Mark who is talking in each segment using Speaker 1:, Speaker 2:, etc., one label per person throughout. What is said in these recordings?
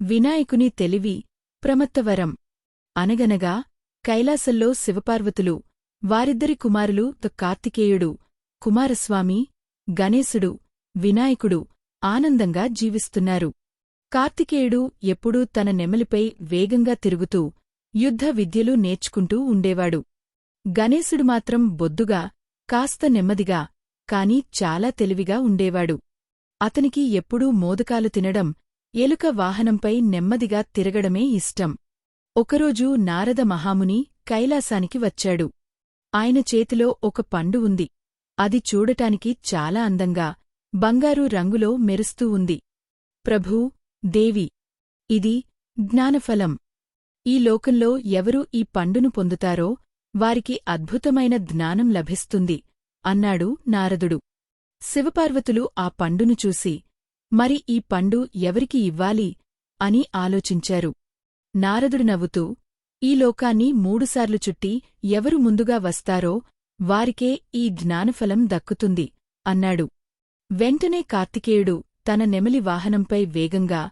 Speaker 1: వినాయకుని తెలివి ప్రమత్తవరం. అనగనగా కైలాసంలో శివపార్వతులు వారిద్దరి కుమారులు ద కార్తికేయుడు కుమారస్వామి గణేశుడు వినాయకుడు ఆనందంగా జీవిస్తున్నారు. కార్తికేయుడు ఎప్పుడూ తన నెమలిపై వేగంగా తిరుగుతూ యుద్ధ విద్యలు నేర్చుకుంటూ ఉండేవాడు. గణేశుడు మాత్రం బొద్దుగా కాస్త నెమ్మదిగా కాని చాలా తెలివిగా ఉండేవాడు. అతనికి ఎప్పుడూ మోదకాలు తినడం ఎలుక వాహనంపై నెమ్మదిగా తిరగడమే ఇష్టం. ఒకరోజు నారద మహాముని కైలాసానికి వచ్చాడు. ఆయన చేతిలో ఒక పండు ఉంది. అది చూడటానికి చాలా అందంగా బంగారు రంగులో మెరుస్తూ ఉంది. ప్రభూ దేవి ఇది జ్ఞానఫలం. ఈ లోకంలో ఎవరు ఈ పండును పొందుతారో వారికి అద్భుతమైన జ్ఞానం లభిస్తుంది అన్నాడు నారదుడు. శివపార్వతులు ఆ పండును చూసి మరి ఈ పండు ఎవరికి ఇవ్వాలి? అని ఆలోచించారు. నారదుడు నవ్వుతూ ఈ లోకాన్ని మూడుసార్లు చుట్టి ఎవరు ముందుగా వస్తారో వారికే ఈ జ్ఞానఫలం దక్కుతుంది అన్నాడు. వెంటనే కార్తికేయుడు తన నెమలి వాహనంపై వేగంగా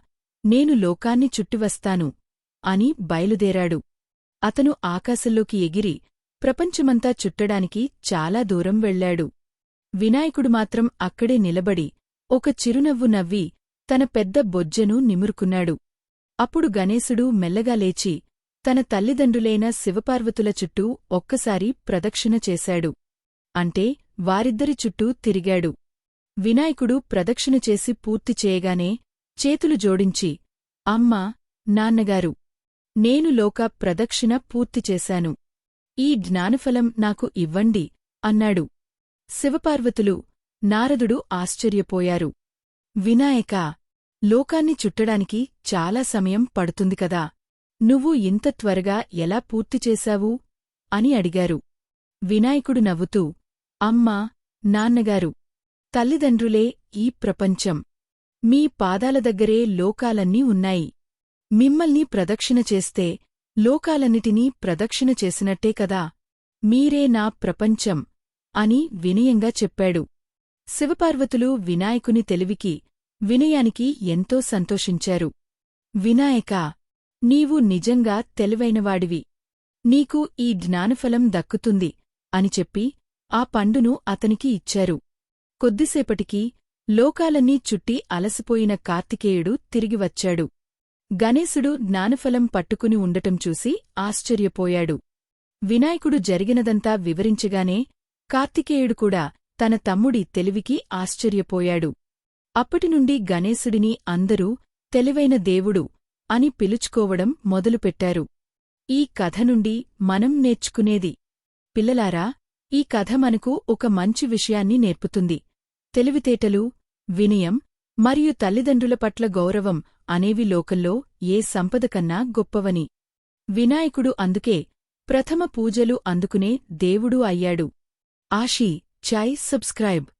Speaker 1: నేను లోకాన్ని చుట్టివస్తాను అని బయలుదేరాడు. అతను ఆకాశంలోకి ఎగిరి ప్రపంచమంతా చుట్టడానికి చాలా దూరం వెళ్ళాడు వినాయకుడు మాత్రం అక్కడే నిలబడి ఒక చిరునవ్వు నవ్వి తన పెద్ద బొజ్జను నిమురుకున్నాడు. అప్పుడు గణేశుడు మెల్లగా లేచి తన తల్లిదండ్రులైన శివపార్వతుల చుట్టూ ఒక్కసారి ప్రదక్షిణ చేశాడు. అంటే వారిద్దరి చుట్టూ తిరిగాడు. వినాయకుడు ప్రదక్షిణ చేసి పూర్తి చేయగానే చేతులు జోడించి అమ్మా నాన్నగారు నేను లోక ప్రదక్షిణ పూర్తి చేశాను. ఈ జ్ఞానఫలం నాకు ఇవ్వండి అన్నాడు. శివపార్వతులు నారదుడు ఆశ్చర్యపోయారు. వినాయక లోకాన్ని చుట్టడానికి చాలా సమయం పడుతుంది కదా. నువ్వు ఇంత త్వరగా ఎలా పూర్తి చేశావు? అని అడిగారు. వినాయకుడు నవ్వుతూ అమ్మా నాన్నగారు తల్లిదండ్రులే ఈ ప్రపంచం. మీ పాదాల దగ్గరే లోకాలన్నీ ఉన్నాయి. మిమ్మల్ని ప్రదక్షిణ చేస్తే లోకాలన్నిటినీ ప్రదక్షిణ చేసినట్టే కదా. మీరే నా ప్రపంచం అని వినయంగా చెప్పాడు. శివపార్వతులు వినాయకుని తెలివికి వినయానికి ఎంతో సంతోషించారు. వినాయకా నీవు నిజంగా తెలివైనవాడివి. నీకు ఈ జ్ఞానఫలం దక్కుతుంది అని చెప్పి ఆ పండును అతనికి ఇచ్చారు. కొద్దిసేపటికి లోకాలన్నీ చుట్టి అలసిపోయిన కార్తికేయుడు తిరిగివచ్చాడు గణేశుడు జ్ఞానఫలం పట్టుకుని ఉండటం చూసి ఆశ్చర్యపోయాడు. వినాయకుడు జరిగినదంతా వివరించగానే కార్తికేయుడు కూడా తన తమ్ముడి తెలివికి ఆశ్చర్యపోయాడు. అప్పటినుండి గణేశుడిని అందరూ తెలివైన దేవుడు అని పిలుచుకోవడం మొదలుపెట్టారు. ఈ కథ నుండి మనం నేర్చుకునేది. పిల్లలారా ఈ కథ మనకు ఒక మంచి విషయాన్ని నేర్పుతుంది. తెలివితేటలు వినయం మరియు తల్లిదండ్రుల పట్ల గౌరవం అనేవి లోకల్లో ఏ సంపద కన్నా గొప్పవని. వినాయకుడు అందుకే ప్రథమ పూజలు అందుకునే దేవుడు అయ్యాడు. ఆషీ Chai subscribe.